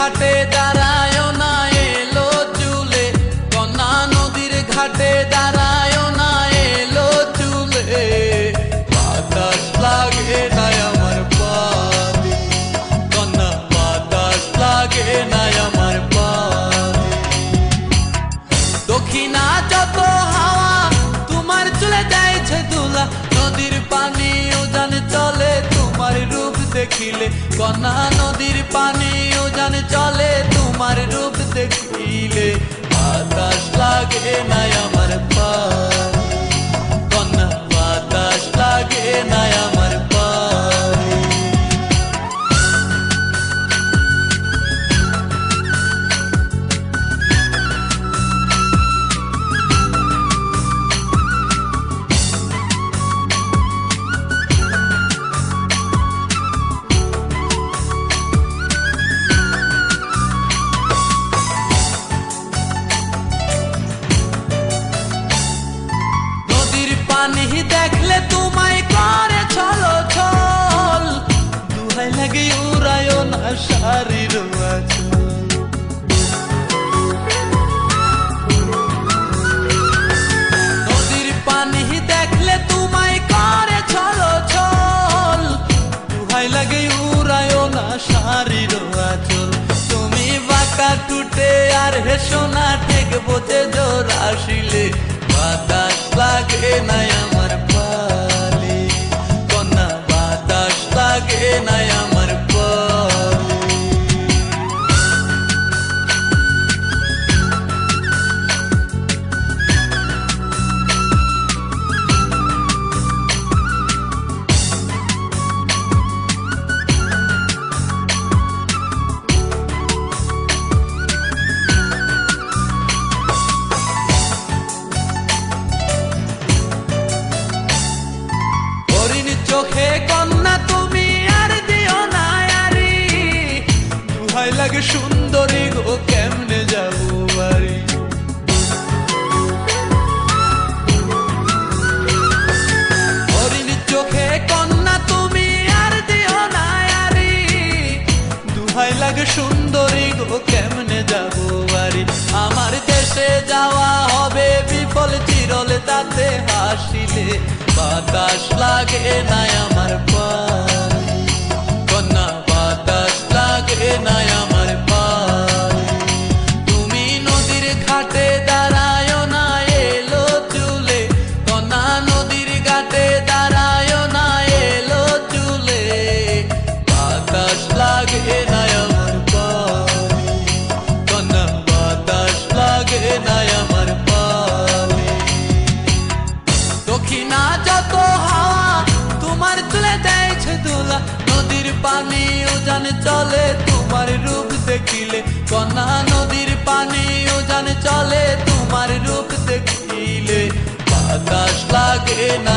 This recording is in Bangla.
ঘাটে দাঁড়ায় না এলো চুলে। কন্যা নদীর ঘাটে দাঁড়ায় না এলো চুলে। বাতাস লাগে না আমার পানি। কন্যা, বাতাস লাগে না আমার পানি। দক্ষিণা যত হাওয়া, তোমার চলে যাইছে দুলা নদীর পানি দেখিলে কন্যা নদীর পানি জানে চলে তোমার রূপ দেখিলে। বাতাস লাগে না না শারীর আচল নদীর পানি দেখলে তোমায় করে চলো চল। লাগে উড়ায় না শারীর আচল তুমি বাঁকা টুটে আর হেসো না ঠেক বোঝে জোর আসিলে। বাতাস লাগে আমার যাওয়া হবে বিফল চিরল তাতে হাসিলে বাতাস লাগে না কিনা যত হাওয়া, তোমার তুলে দেয় দুলা নদীর পানি ওজান চলে, তোমার রূপ দেখিলে কন্যা নদীর পানি ওজান চলে, তোমার রূপ দেখিলে। বাতাস লাগে না